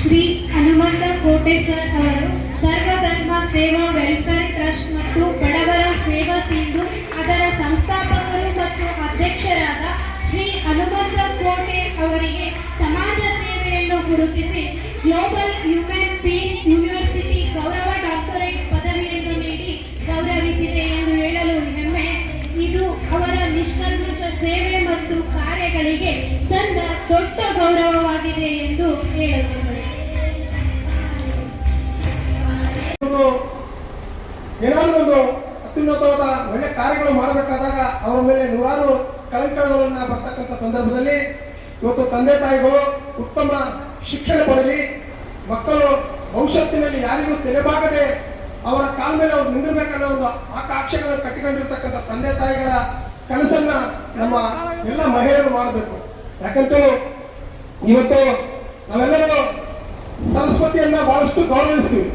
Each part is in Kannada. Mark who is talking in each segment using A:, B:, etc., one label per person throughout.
A: ಶ್ರೀ ಹನುಮಂತ ಕೋಟೆ ಸರ್ ಅವರು ಸರ್ವಧರ್ಮ ಸೇವಾ ವೆಲ್ಫೇರ್ ಟ್ರಸ್ಟ್ ಮತ್ತು ಬಡವರ ಸೇವಾ ಸಿಂಧು, ಅದರ ಸಂಸ್ಥಾಪಕರು ಮತ್ತು ಅಧ್ಯಕ್ಷರಾದ ಶ್ರೀ ಹನುಮಂತ ಕೋಟೆ ಅವರಿಗೆ ಸಮಾಜ ಸೇವೆಯನ್ನು ಗುರುತಿಸಿ ಗ್ಲೋಬಲ್ ಹ್ಯೂಮನ್ ಪೀಸ್ ಯೂನಿವರ್ಸಿಟಿ ಗೌರವ ಡಾಕ್ಟರೇಟ್ ಪದವಿಯನ್ನು ನೀಡಿ ಗೌರವಿಸಿದೆ ಎಂದು ಹೇಳಲು ಹೆಮ್ಮೆ. ಇದು ಅವರ ನಿಷ್ಕಲ್ಮಶ ಸೇವೆ ಮತ್ತು ಕಾರ್ಯಗಳಿಗೆ ಸಂದ ದೊಡ್ಡ ಗೌರವವಾಗಿದೆ ಎಂದು ಹೇಳುತ್ತೇನೆ
B: ಒಂದು ಅತ್ಯುನ್ನತವಾದ ಒಳ್ಳೆ ಕಾರ್ಯಗಳು ಮಾಡಬೇಕಾದಾಗ ಅವರ ಮೇಲೆ ನೂರಾರು ಕಳಂಕಗಳನ್ನ ಬರ್ತಕ್ಕಂಥ ಸಂದರ್ಭದಲ್ಲಿ ಇವತ್ತು ತಂದೆ ತಾಯಿಗಳು ಉತ್ತಮ ಶಿಕ್ಷಣ ಪಡೆಯಲಿ ಮಕ್ಕಳು ಭವಿಷ್ಯತ್ತಿನಲ್ಲಿ ಯಾರಿಗೂ ತೆಲೆಬಾಗದೆ ಅವರ ಕಾಲ ಮೇಲೆ ಅವ್ರು ನಿಂದಿರ್ಬೇಕನ್ನೋ ಒಂದು ಆಕಾಂಕ್ಷೆಗಳನ್ನು ಕಟ್ಟಿಕೊಂಡಿರ್ತಕ್ಕಂಥ ತಂದೆ ತಾಯಿಗಳ ಕನಸನ್ನ ನಮ್ಮ ಎಲ್ಲ ಮಹಿಳೆಯರು ಮಾಡಬೇಕು. ಯಾಕಂತೂ ಇವತ್ತು ನಾವೆಲ್ಲರೂ ಸರಸ್ವತಿಯನ್ನ ಬಹಳಷ್ಟು ಗೌರವಿಸ್ತೀವಿ.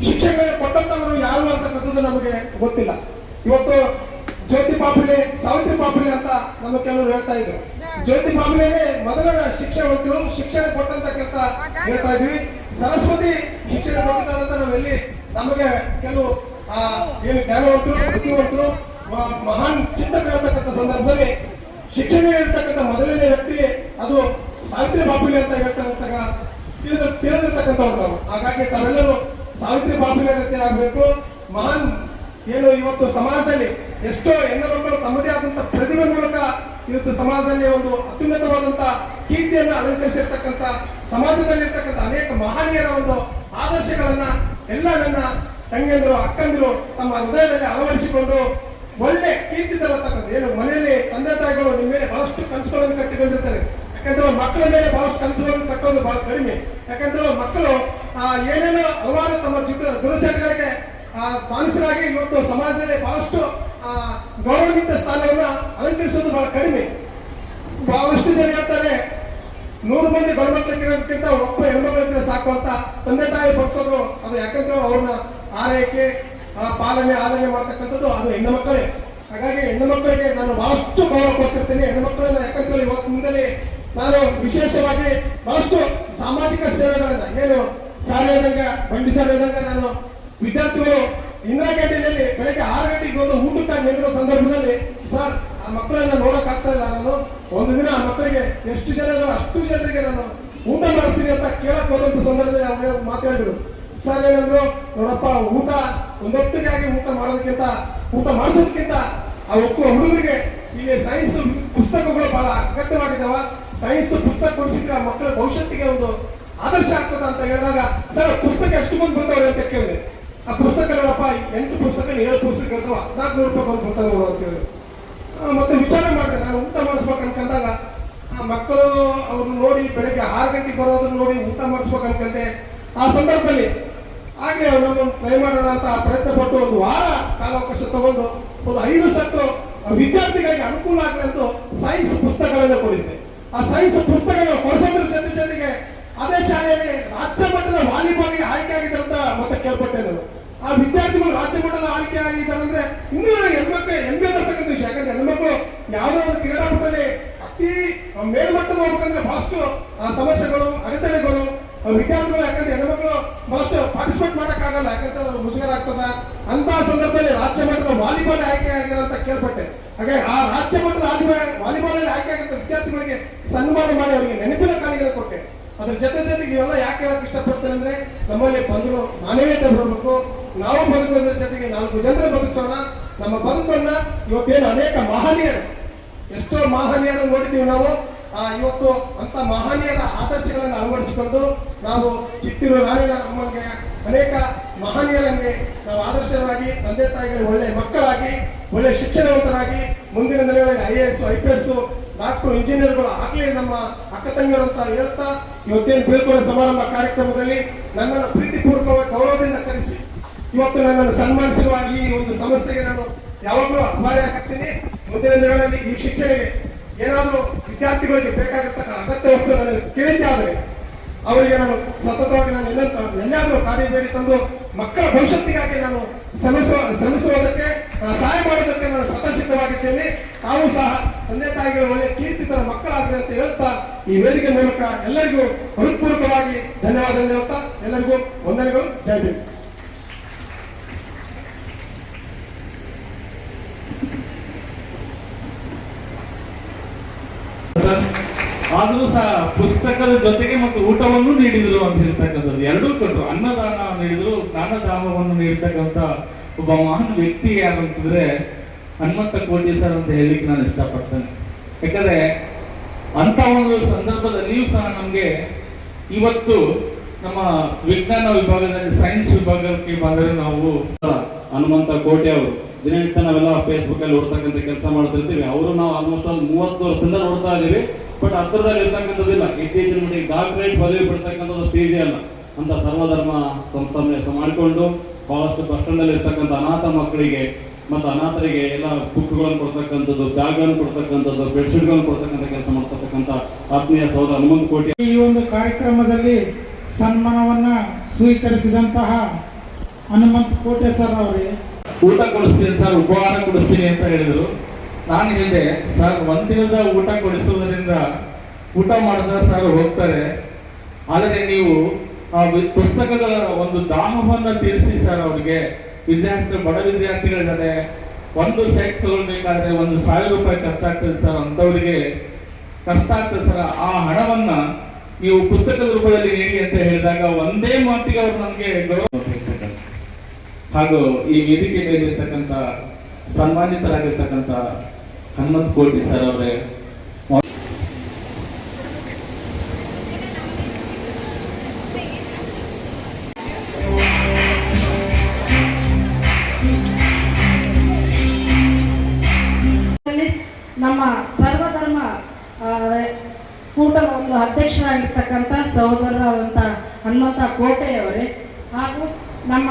B: ಶಿಕ್ಷಣಗಳಿಗೆ ಕೊಟ್ಟಂತವರು ಯಾರು ಅಂತಕ್ಕಂಥದ್ದು ನಮಗೆ ಗೊತ್ತಿಲ್ಲ. ಇವತ್ತು ಜ್ಯೋತಿ ಪಾಪುಲೆ ಸಾವಿತ್ರಿ ಪಾಪುಲೆ ಅಂತ ನಮ್ಮ ಕೆಲವರು ಹೇಳ್ತಾ ಇದ್ರು. ಜ್ಯೋತಿ ಪಾಪುಲೆನೇ ಮೊದಲ ಹೊತ್ತು ಶಿಕ್ಷಣ ಕೊಟ್ಟಂತ ಕೆಲಸ ಹೇಳ್ತಾ ಇದ್ವಿ. ಸರಸ್ವತಿ ಶಿಕ್ಷಣ ಕೊಟ್ಟಿದ್ದಾರೆ ಅಂತ ನಾವೆಲ್ಲಿ ನಮಗೆ ಕೆಲವು ಆ, ಏನು ಜ್ಞಾನವಂತರು ಬುದ್ಧಿವಂತರು ಮಹಾನ್ ಚಿಂತಕ ಹೇಳ್ತಕ್ಕಂಥ ಸಂದರ್ಭದಲ್ಲಿ ಶಿಕ್ಷಣ ಹೇಳ್ತಕ್ಕಂಥ ಮೊದಲನೇ ವ್ಯಕ್ತಿ ಅದು ಸಾವಿತ್ರಿ ಬಾಪುಲೆ ಅಂತ ಹೇಳ್ತಕ್ಕಂಥ ತಿಳಿದು ತಿಳಿದಿರ್ತಕ್ಕಂಥವ್ರು ನಾವು. ಹಾಗಾಗಿ ತಾವೆಲ್ಲರೂ ಸಾವಿತ್ರಿ ರೀತಿ ಆಗಬೇಕು. ಮಹಾನ್ ಏನು ಇವತ್ತು ಸಮಾಜದಲ್ಲಿ ಎಷ್ಟೋ ಹೆಣ್ಣು ಮಕ್ಕಳು ತಮ್ಮದೇ ಆದಂತ ಪ್ರತಿಭೆ ಮೂಲಕ ಇವತ್ತು ಸಮಾಜದಲ್ಲಿ ಒಂದು ಅತ್ಯುನ್ನತವಾದಂತ ಕೀರ್ತಿಯನ್ನ ಅಲಂಕರಿಸಿರ್ತಕ್ಕಂಥ, ಸಮಾಜದಲ್ಲಿರ್ತಕ್ಕಂಥ ಅನೇಕ ಮಹನೀಯರ ಒಂದು ಆದರ್ಶಗಳನ್ನ ಎಲ್ಲ ನನ್ನ ತಂಗಿಯಂದರು, ಅಕ್ಕಂದಿರು ತಮ್ಮ ಹೃದಯದಲ್ಲಿ ಅಳವಡಿಸಿಕೊಂಡು ಒಳ್ಳೆ ಕೀರ್ತಿ ತರತಕ್ಕಂಥ, ಏನು ಮನೆಯಲ್ಲಿ ತಂದೆ ತಾಯಿಗಳು ನಿಮ್ಮ ಮೇಲೆ ಬಹಳಷ್ಟು ಕನಸುಗಳನ್ನು ಕಟ್ಟಿಕೊಂಡಿರ್ತಾರೆ. ಯಾಕಂದ್ರೆ ಮಕ್ಕಳ ಮೇಲೆ ಬಹಳಷ್ಟು ಕನಸುಗಳನ್ನು ಕಟ್ಟೋದು ಬಹಳ ಕಡಿಮೆ. ಯಾಕಂದ್ರೆ ಮಕ್ಕಳು ಏನೇನೋ ಹಲವಾರು ತಮ್ಮ ದುರಚಟಗಳಿಗೆ ಮಾನಸರಾಗಿ ಇವತ್ತು ಸಮಾಜದಲ್ಲಿ ಬಹಳಷ್ಟು ಆ, ಗೌರವಾನ್ವಿತ ಸ್ಥಾನವನ್ನ ಅಲಂಕರಿಸೋದು ಬಹಳ ಕಡಿಮೆ. ಬಹಳಷ್ಟು ಜನ ಹೇಳ್ತಾರೆ ನೂರು ಮಂದಿ ಗಂಡ್ಮಕ್ಳಿಗಿರೋದಕ್ಕಿಂತ ಒಬ್ಬ ಹೆಣ್ಮಕ್ಳಿದ್ರೆ ಸಾಕು ಅಂತ ತಂದೆ ತಾಯಿ ಬಗ್ಸೋದು ಅದು ಯಾಕಂದ್ರೆ ಅವ್ರನ್ನ ಆರೈಕೆ ಪಾಲನೆ ಆಲನೆ ಮಾಡ್ತಕ್ಕಂಥದ್ದು ಅದು ಹೆಣ್ಣು ಮಕ್ಕಳೇ. ಹಾಗಾಗಿ ಹೆಣ್ಣು ಮಕ್ಕಳಿಗೆ ನಾನು ಬಹಳಷ್ಟು ಗೌರವ ಕೊಡ್ತಿರ್ತೀನಿ. ಹೆಣ್ಣು ಮಕ್ಕಳನ್ನ ಯಾಕಂದ್ರೆ ಇವತ್ತಿನಿಂದಲೇ ನಾನು ವಿಶೇಷವಾಗಿ ಬಹಳಷ್ಟು ಸಾಮಾಜಿಕ ಸೇವೆಗಳನ್ನ ಏನು ಸಾರ್ ಹೇಳಿದಂಗ ಬಂಡಿ ಸಾರ್ ಹೇಳಿದಂಗ ನಾನು ವಿದ್ಯಾರ್ಥಿಗಳು ಇಂದಿರಾ ಕ್ಯಾಂಟೀನಲ್ಲಿ ಬೆಳಗ್ಗೆ ಆರು ಗಂಟೆಗೆ ಒಂದು ಊಟಕ್ಕಾಗಿ ನಿಂತಿರೋ ಸಂದರ್ಭದಲ್ಲಿ, ಸರ್, ಆ ಮಕ್ಕಳನ್ನ ನೋಡಕ್ ಆಗ್ತಾ ಇಲ್ಲ ನಾನು. ಒಂದು ದಿನ ಆ ಮಕ್ಕಳಿಗೆ ಎಷ್ಟು ಜನ ಅಷ್ಟು ಜನರಿಗೆ ನಾನು ಊಟ ಮಾಡಿಸ್ತೀನಿ ಅಂತ ಕೇಳಕ್ ಹೋದಂತ ಸಂದರ್ಭದಲ್ಲಿ ಅವ್ರು ಮಾತಾಡಿದ್ರು ಸರ್, ಏನಂದ್ರು, ನೋಡಪ್ಪ, ಊಟ ಒಂದೊತ್ತಿಗಾಗಿ ಊಟ ಮಾಡೋದಕ್ಕಿಂತ, ಊಟ ಮಾಡಿಸೋದಕ್ಕಿಂತ ಆ ಒಕ್ಕ ಹುಡುಗರಿಗೆ ಇಲ್ಲಿ ಸೈನ್ಸ್ ಪುಸ್ತಕಗಳು ಬಹಳ ಅಗತ್ಯವಾಗಿದ್ದಾವ. ಸೈನ್ಸ್ ಪುಸ್ತಕ ಕೊಡಿಸಿದ್ರೆ ಆ ಮಕ್ಕಳ ಭವಿಷ್ಯತ್ತಿಗೆ ಒಂದು ಆದರ್ಶ ಆಗ್ತದ ಅಂತ ಹೇಳಿದಾಗ, ಸರ್, ಪುಸ್ತಕ ಎಷ್ಟು ಮಂದಿ ಬರ್ತಾವ್ರೆ ಅಂತ ಕೇಳಿದೆ. ಆ ಪುಸ್ತಕ ನೋಡಪ್ಪ, ಎಂಟು ಪುಸ್ತಕ ಏಳು ಪುಸ್ತಕ ಇರ್ತಾವ ಹದಿನಾಲ್ಕು ನೂರು ರೂಪಾಯಿ ಬಂದು ಬರ್ತಾವೆ ನೋಡು ಅಂತ ಹೇಳಿದ್ರು. ಮತ್ತೆ ವಿಚಾರ ಮಾಡಿದೆ, ನಾನು ಊಟ ಮಾಡಿಸ್ಬೇಕು ಅನ್ಕೊಂಡಾಗ ಆ ಮಕ್ಕಳು ಅವ್ರನ್ನ ನೋಡಿ ಬೆಳಗ್ಗೆ ಆರು ಗಂಟೆಗೆ ಬರೋದನ್ನ ನೋಡಿ ಊಟ ಮಾಡಿಸ್ಬೇಕು ಅನ್ಕೊಂಡೆ ಆ ಸಂದರ್ಭದಲ್ಲಿ ಹಾಗೆ ಅವನನ್ನು ಟ್ರೈ ಮಾಡೋಣ ಅಂತ ಪ್ರಯತ್ನ ಪಟ್ಟು ಒಂದು ವಾರ ಕಾಲಾವಕಾಶ ತಗೊಂಡು ಒಂದು ಐದು ಸತ್ತು ವಿದ್ಯಾರ್ಥಿಗಳಿಗೆ ಅನುಕೂಲ ಆಗಲಿ ಅಂತ ಸೈನ್ಸ್ ಪುಸ್ತಕಗಳನ್ನು ಕೊಡಿಸಿದೆ. ಆ ಸೈನ್ಸ್ ಪುಸ್ತಕಗಳು ಕೊಡಿಸೋದ್ರ ಜೊತೆ ಜೊತೆಗೆ ಅದೇ ಶಾಲೆಯಲ್ಲಿ ರಾಜ್ಯ ಮಟ್ಟದ ವಾಲಿಬಾಲ್ಗೆ ಆಯ್ಕೆ ಆಗಿದ್ದಾರೆ ಅಂತ ಮತ್ತೆ ಕೇಳ್ಪಟ್ಟೆ ಆ ವಿದ್ಯಾರ್ಥಿಗಳು ರಾಜ್ಯ ಮಟ್ಟದ ಆಯ್ಕೆ ಆಗಿದ್ದಾರೆ ಅಂದ್ರೆ ಇನ್ನೂ ಹೆಣ್ಮಕ್ಳು ಹೆಮ್ಮೆ ತರ್ತಕ್ಕಂಥ ವಿಷಯ. ಯಾಕಂದ್ರೆ ಹೆಣ್ಮಕ್ಳು ಯಾವುದೋ ಒಂದು ಕ್ರೀಡಾಪಟದಲ್ಲಿ ಅತಿ ಮೇಲ್ಮಟ್ಟದ ಹೋಗ್ಬೇಕಂದ್ರೆ ಆ ಸಮಸ್ಯೆಗಳು, ಅಡೆತಡೆಗಳು ವಿದ್ಯಾರ್ಥಿಗಳು ಯಾಕಂದ್ರೆ ಹೆಣ್ಮಕ್ಳು ಬಹಳಷ್ಟು ಪಾರ್ಟಿಸಿಪೇಟ್ ಮಾಡೋಕ್ಕಾಗಲ್ಲ. ಯಾಕಂದ್ರೆ ಮುಜುಗರ ಆಗ್ತದ. ಅಂತ ಸಂದರ್ಭದಲ್ಲಿ ರಾಜ್ಯ ಮಟ್ಟದ ವಾಲಿಬಾಲ್ ಆಯ್ಕೆ ಆಗಿರೋ ಅಂತ ಕೇಳ್ಪಟ್ಟೆ. ಹಾಗೆ ಆ ರಾಜ್ಯ ಮಟ್ಟದ ವಾಲಿಬಾಲ್ ವಾಲಿಬಾಲ್ ಆಯ್ಕೆ ಆಗಿದ್ದ ವಿದ್ಯಾರ್ಥಿಗಳಿಗೆ ಸನ್ಮಾನ ಮಾಡಿ ಅವರಿಗೆ ಅದ್ರ ಜೊತೆ ಜೊತೆಗೆ ಇವೆಲ್ಲ ಯಾಕೆ ಹೇಳಕ್ ಇಷ್ಟಪಡ್ತೇನೆ ಅಂದ್ರೆ, ನಮ್ಮಲ್ಲಿ ಬಂದ್ರು ಮಾನವೀಯತೆ ಬರಬೇಕು ನಾವು ಬದುಕೋದ್ರ ಜೊತೆಗೆ ನಾಲ್ಕು ಜನರ ಬದುಕಿಸೋಣ. ನಮ್ಮ ಬದುಕನ್ನ ಇವತ್ತೇನು ಅನೇಕ ಮಹನೀಯರು, ಎಷ್ಟೋ ಮಹನೀಯರು ನೋಡಿದ್ದೀವಿ ನಾವು. ಆ, ಇವತ್ತು ಅಂತ ಮಹನೀಯರ ಆದರ್ಶಗಳನ್ನು ಅಳವಡಿಸಿಕೊಂಡು ನಾವು ಚಿತ್ತೂರು ರಾಣಿನ ಅಮ್ಮನಿಗೆ, ಅನೇಕ ಮಹನೀಯರಂಗೆ ನಾವು ಆದರ್ಶವಾಗಿ ತಂದೆ ತಾಯಿಗಳಿಗೆ ಒಳ್ಳೆ ಮಕ್ಕಳಾಗಿ, ಒಳ್ಳೆ ಶಿಕ್ಷಣವಂತರಾಗಿ, ಮುಂದಿನ ದಿನಗಳಲ್ಲಿ I A S, I P S doctor, ಇಂಜಿನಿಯರ್ಗಳು ಆಗ್ಲಿ ನಮ್ಮ ಅಕ್ಕ ತಂಗಿಯರು ಅಂತ ಹೇಳ್ತಾ ಇವತ್ತೇನು ಬೀಳ್ಕೊಡೋ ಸಮಾರಂಭ ಕಾರ್ಯಕ್ರಮದಲ್ಲಿ ನನ್ನನ್ನು ಪ್ರೀತಿಪೂರ್ವಕವಾಗಿ ಗೌರವದಿಂದ ಕರೆಸಿ. ಇವತ್ತು ನನ್ನನ್ನು ಸನ್ಮಾನಿಸಿರುವ ಈ ಒಂದು ಸಂಸ್ಥೆಗೆ ನಾನು ಯಾವಾಗಲೂ ಅಭಿಮಾನಿ ಹಾಕ್ತೀನಿ ಮುಂದಿನ ದಿನಗಳಲ್ಲಿ ಈ ಶಿಕ್ಷಣಕ್ಕೆ ಏನಾದರೂ ವಿದ್ಯಾರ್ಥಿಗಳಿಗೆ ಬೇಕಾಗಿರ್ತಕ್ಕ ಅಗತ್ಯ ವಸ್ತುಗಳನ್ನು ಕೇಳಿದ್ದೆ ಆದರೆ ಅವರಿಗೆ ನಾನು ಸತತವಾಗಿ ನಾನು ಎಲ್ಲ ಎಲ್ಲಾದರೂ ಕಾರ್ಯ ಬೇಡಿ ತಂದು ಮಕ್ಕಳ ಭವಿಷ್ಯತ್ತಿಗಾಗಿ ನಾನು ಶ್ರಮಿಸುವ ಶ್ರಮಿಸುವುದಕ್ಕೆ ಆ, ಸಹಾಯ ಮಾಡೋದಕ್ಕೆ ನಾನು ಸತಸಿದ್ಧವಾಗಿದ್ದೇನೆ ತಾವು ಸಹ ತಂದೆ ತಾಯಿಗಳು ಒಳ್ಳೆ ಕೀರ್ತಿತರ ಮಕ್ಕಳಾಗ್ರಿ ಅಂತ ಹೇಳ್ತಾ ಈ ವೇದಿಕೆ ಮೂಲಕ ಎಲ್ಲರಿಗೂ ಹೃತ್ಪೂರ್ವಕವಾಗಿ ಧನ್ಯವಾದಗಳು ಹೇಳುತ್ತಾ ಎಲ್ಲರಿಗೂ ವಂದನೆಗಳು. ಜೈ ಭೀಮ್.
C: ಆದರೂ ಆದ್ರೂ ಸಹ ಪುಸ್ತಕದ ಜೊತೆಗೆ ಮತ್ತು ಊಟವನ್ನು ನೀಡಿದರು ಅಂತ ಹೇಳ್ತಕ್ಕಂಥದ್ದು. ಎರಡೂ ಕೊಟ್ಟರು. ಅನ್ನದಾನ ನೀಡಿದ್ರು ಜ್ಞಾನದಾನವನ್ನು ನೀಡ್ತಕ್ಕಂಥ ಒಬ್ಬ ಮಹಾನ್ ವ್ಯಕ್ತಿ ಯಾರು ಅಂತಂದ್ರೆ ಹನುಮಂತ ಕೋಟಿ ಸರ್ ಅಂತ ಹೇಳಿಕ್ಕೆ ನಾನು ಇಷ್ಟಪಡ್ತೇನೆ. ಯಾಕಂದ್ರೆ ಅಂತ ಒಂದು ಸಂದರ್ಭದಲ್ಲಿಯೂ ಸಹ ನಮಗೆ ಇವತ್ತು ನಮ್ಮ ವಿಜ್ಞಾನ ವಿಭಾಗದಲ್ಲಿ ಸೈನ್ಸ್ ವಿಭಾಗಕ್ಕೆ ಬಂದರೆ ನಾವು
D: ಹನುಮಂತ ಕೋಟೆ ಅವರು, ದಿನನಿತ್ಯ ನಾವೆಲ್ಲ ಫೇಸ್ಬುಕ್ ಅಲ್ಲಿ ನೋಡ್ತಕ್ಕಂಥ ಕೆಲಸ ಮಾಡ್ತಿರ್ತೀವಿ. ಅವರು ನಾವು ಆಲ್ಮೋಸ್ಟ್ ಒಂದು ಮೂವತ್ತು ವರ್ಷದಿಂದ ನೋಡ್ತಾ ಇದೀವಿ ಬಟ್ ಹತ್ರದಲ್ಲಿ ಇರ್ತಕ್ಕಂಥದ್ದಿಲ್ಲ. ಇತ್ತೀಚಿನ ಮಟ್ಟಿಗೆ ಡಾಕ್ಟರೇಟ್ ಪದವಿ ಬಿಡ್ತಕ್ಕಂಥದ್ದು ಸ್ಟೇಜೇ ಅಲ್ಲ. ಅಂತ ಸರ್ವಧರ್ಮ ಸಂಸ್ಥೆ ಮಾಡಿಕೊಂಡು ಬಹಳಷ್ಟು ಅಲ್ಲಿ ಇರ್ತಕ್ಕಂಥ ಅನಾಥ ಮಕ್ಕಳಿಗೆ ಮತ್ತು ಅನಾಥರಿಗೆ ಎಲ್ಲ ಬುಕ್ಗಳನ್ನು ಕೊಡ್ತಕ್ಕಂಥದ್ದು ಬ್ಯಾಗ್ಗಳನ್ನು ಕೊಡ್ತಕ್ಕಂಥದ್ದು ಬೆಡ್ಶೀಟ್ಗಳನ್ನು ಕೊಡ್ತಕ್ಕಂಥ ಕೆಲಸ ಮಾಡ್ತಕ್ಕಂಥ ಆತ್ಮೀಯ ಸಹೋದರ ಹನುಮಂತ ಕೋಟಿ.
E: ಈ ಒಂದು ಕಾರ್ಯಕ್ರಮದಲ್ಲಿ ಸನ್ಮಾನವನ್ನು ಸ್ವೀಕರಿಸಿದಂತಹ ಹನುಮಂತ ಕೋಟೆ ಸರ್ ಅವರಿಗೆ.
C: ಊಟ ಕೊಡಿಸ್ತೀನಿ ಸರ್ ಉಪಹಾರ ಕೊಡಿಸ್ತೀನಿ ಅಂತ ಹೇಳಿದರು. ನಾನು ಹೇಳಿದೆ ಸರ್ ಒಂದಿನದ ಊಟ ಕೊಡಿಸುವುದರಿಂದ ಊಟ ಮಾಡಿದ ಸರ್ ಹೋಗ್ತಾರೆ. ಆದರೆ ನೀವು ಆ ಪುಸ್ತಕಗಳ ಒಂದು ದಾಮವನ್ನು ತೀರಿಸಿ ಸರ್ ಅವರಿಗೆ. ವಿದ್ಯಾರ್ಥಿ ಬಡ ವಿದ್ಯಾರ್ಥಿಗಳಿದ್ದಾರೆ ಒಂದು ಸೆಟ್ ತಗೊಳ್ಬೇಕಾದ್ರೆ ಒಂದು ಸಾವಿರ ರೂಪಾಯಿ ಖರ್ಚಾಗ್ತದೆ ಸರ್ ಅಂಥವರಿಗೆ ಕಷ್ಟ ಆಗ್ತದೆ ಸರ್. ಆ ಹಣವನ್ನ ನೀವು ಪುಸ್ತಕದ ರೂಪದಲ್ಲಿ ನೀಡಿ ಅಂತ ಹೇಳಿದಾಗ ಒಂದೇ ಮಾತಿಗೆ ಅವರು ನಮಗೆ ಹಾಗೂ ಈ ವೇದಿಕೆ ಮೇಲಿರ್ತಕ್ಕಂಥ ಸನ್ಮಾನಿತರಾಗಿರ್ತಕ್ಕಂಥ ಹನುಮಂತ್ ಕೋಟಿ ಸರ್ ಅವರೇ
F: ನಮ್ಮ ಸರ್ವಧರ್ಮ ಕೂಟದ ಒಂದು ಅಧ್ಯಕ್ಷರಾಗಿರ್ತಕ್ಕಂಥ ಸಹೋದರರಾದಂಥ ಹನುಮಂತ ಕೋಟೆಯವರೇ ಹಾಗೂ ನಮ್ಮ